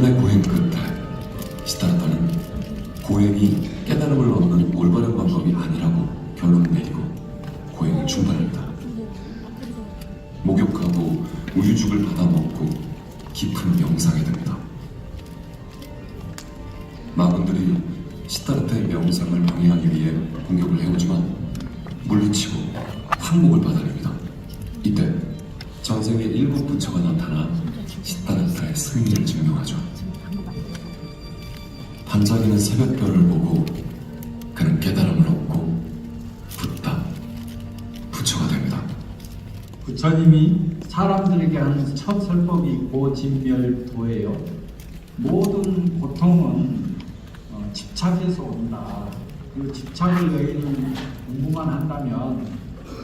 6년의 고행 끝에 시타르타는 고행이 깨달음을 얻는 올바른 방법이 아니라고 결론을 내리고 고행을 중단합니다. 목욕하고 우유죽을 받아 먹고 깊은 명상에 듭니다. 마군들이 시타르타의 명상을 방해하기 위해 공격을 해오지만 물리치고 항목을 받아냅니다. 이때 새벽별을 보고 그는 깨달음을 얻고 붓다 부처가 됩니다. 부처님이 사람들에게 하는 첫 설법이 고진멸도예요. 모든 고통은 어, 집착에서 온다. 그 집착을 너희는 공부만 한다면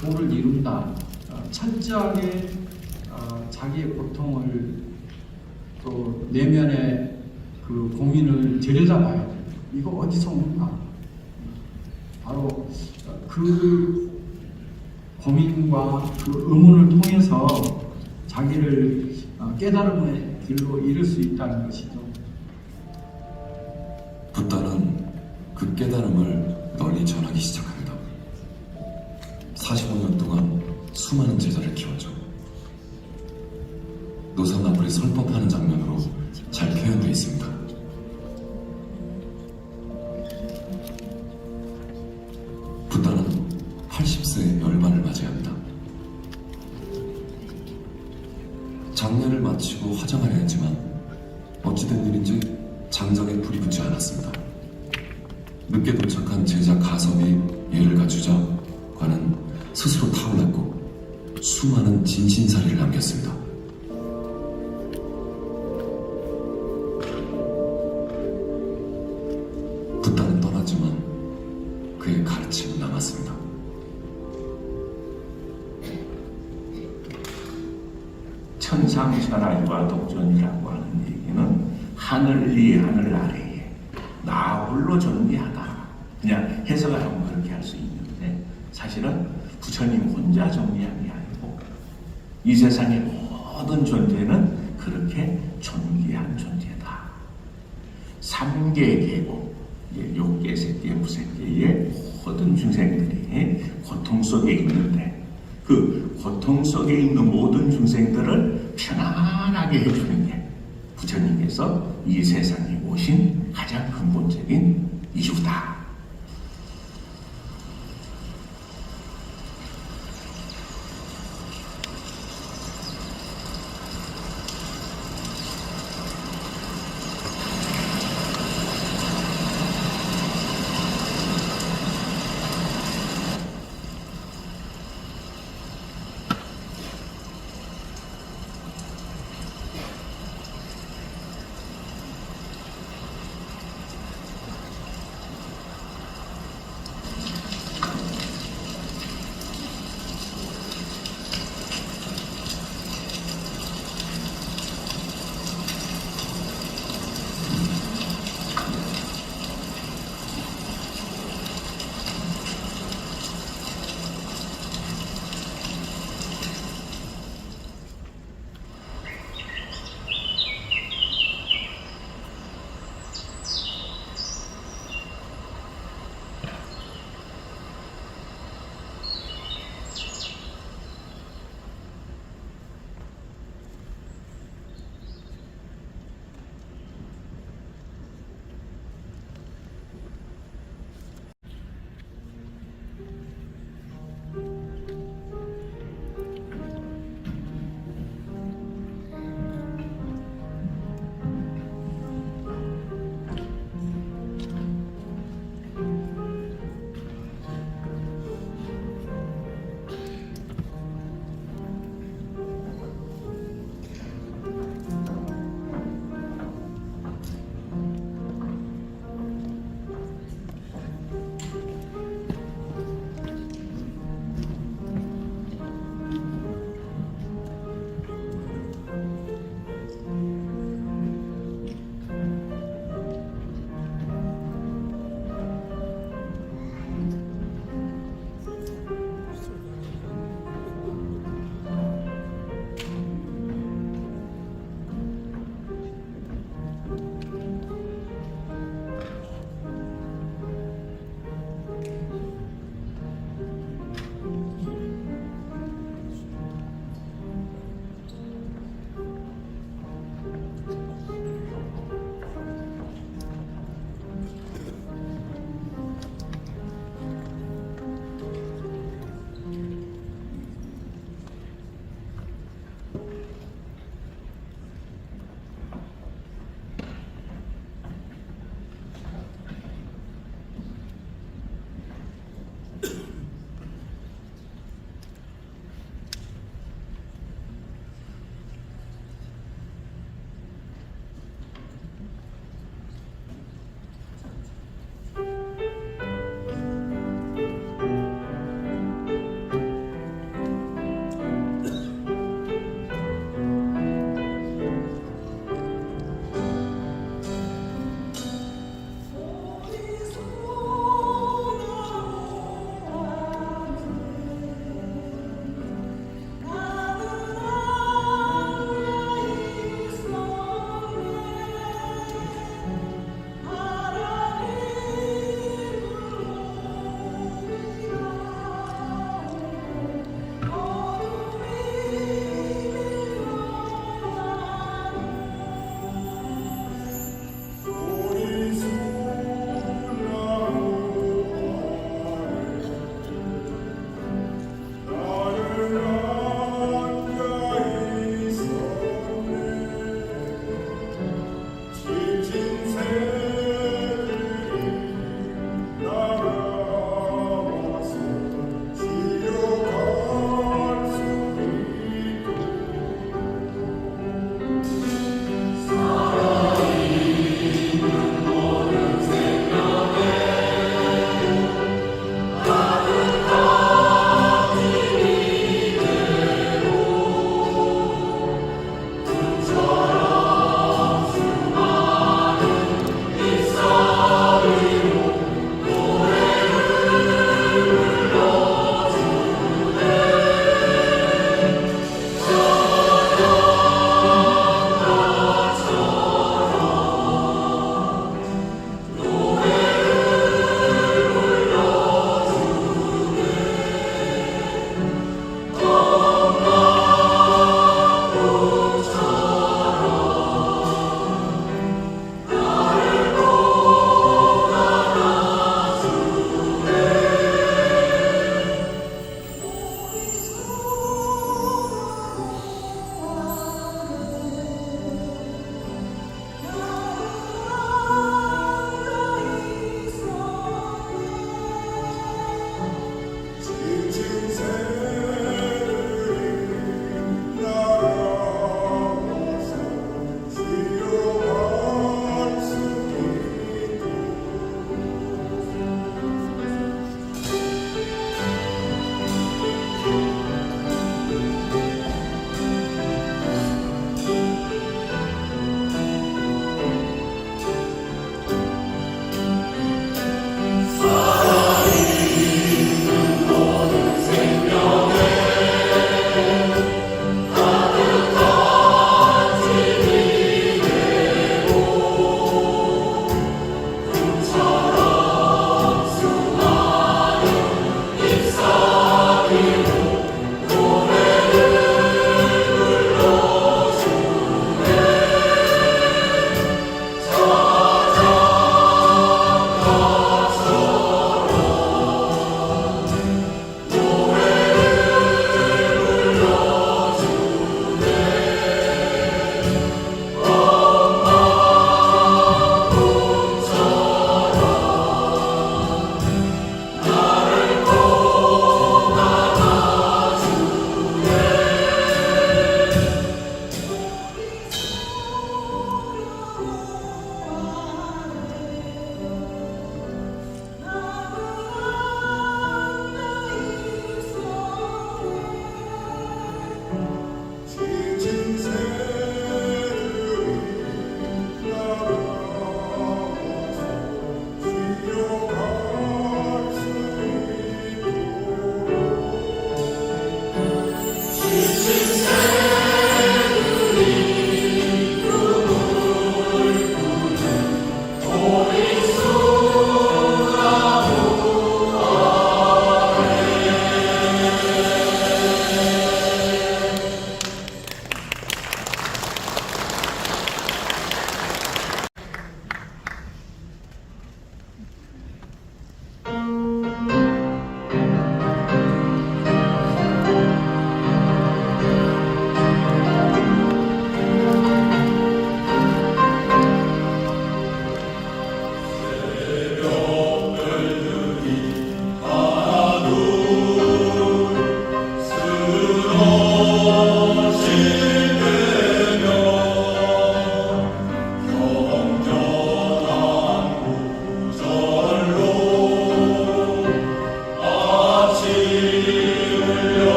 도를 이룬다. 어, 철저하게 어, 자기의 고통을 또 내면의 그 고민을 들여다봐요. 이거 어디서 오는가? 바로 어, 그 고민과 그 의문을 통해서 자기를 어, 깨달음의 길로 이룰 수 있다는 것이죠. 붓다는 그 깨달음을 널리 전하기 시작합니다. 45년 동안 수많은 제자를 키웠죠. 노사나불이 설법하는 장면으로 80세의 열반을 맞이합니다. 장례를 마치고 화장하려 했지만 어찌된 일인지 장작에 불이 붙지 않았습니다. 늦게 도착한 제자 가섭이 천상천하과 독존이라고 하는 얘기는 하늘 위 하늘 아래에 나 홀로 존재하다. 그냥 해석을 하면 그렇게 할 수 있는데 사실은 부처님 혼자 정리한 게 아니고 이 세상의 모든 존재는 그렇게 존귀한 존재다. 삼계 이제 욕계, 색계, 무색계의 모든 중생들이 고통 속에 있는데 그 고통 속에 있는 모든 중생들을 편안하게 해주는 게 부처님께서 이 세상에 오신 가장 근본적인 이유다.